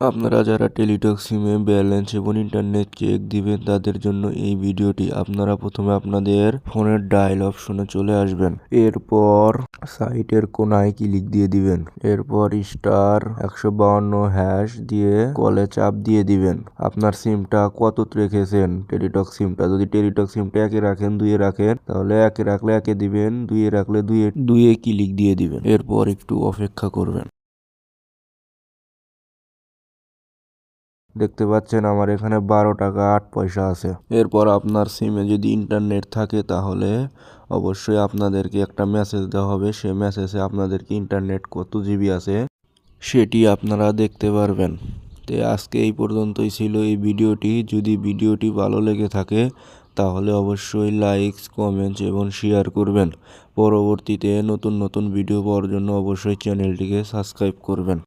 আপনারা যারা টেলিটক সিমে ব্যালেন্স এবং ইন্টারনেট চেক দিবেন, তাদের জন্য এই ভিডিওটি আপনারা প্রথমে আপনাদের ফোনের ডায়াল অপশনে চলে আসবেন। এরপর সাইটের কোনায় ক্লিক দিয়ে দিবেন। এরপর স্টার একশো বাউন্ন হ্যাশ দিয়ে কলে চাপ দিয়ে দিবেন। আপনার সিমটা কত রেখেছেন? টেলিটক সিমটা যদি টেলিটক সিমটা একে রাখেন, দুইয়ে রাখেন, তাহলে একে রাখলে একে দিবেন, দুইয়ে রাখলে দুইয়ে দুইয়ে ক্লিক দিয়ে দিবেন। এরপর একটু অপেক্ষা করবেন। দেখতে পাচ্ছেন আমার এখানে বারো টাকা আট পয়সা আছে। এরপর আপনার সিমে যদি ইন্টারনেট থাকে তাহলে অবশ্যই আপনাদেরকে একটা মেসেজ দেওয়া হবে। সে মেসেজে আপনাদেরকে ইন্টারনেট কত জিবি আছে সেটি আপনারা দেখতে পারবেন। তো আজকে এই পর্যন্তই ছিল এই ভিডিওটি। যদি ভিডিওটি ভালো লেগে থাকে তাহলে অবশ্যই লাইকস কমেন্টস এবং শেয়ার করবেন। পরবর্তীতে নতুন নতুন ভিডিও পাওয়ার জন্য অবশ্যই চ্যানেলটিকে সাবস্ক্রাইব করবেন।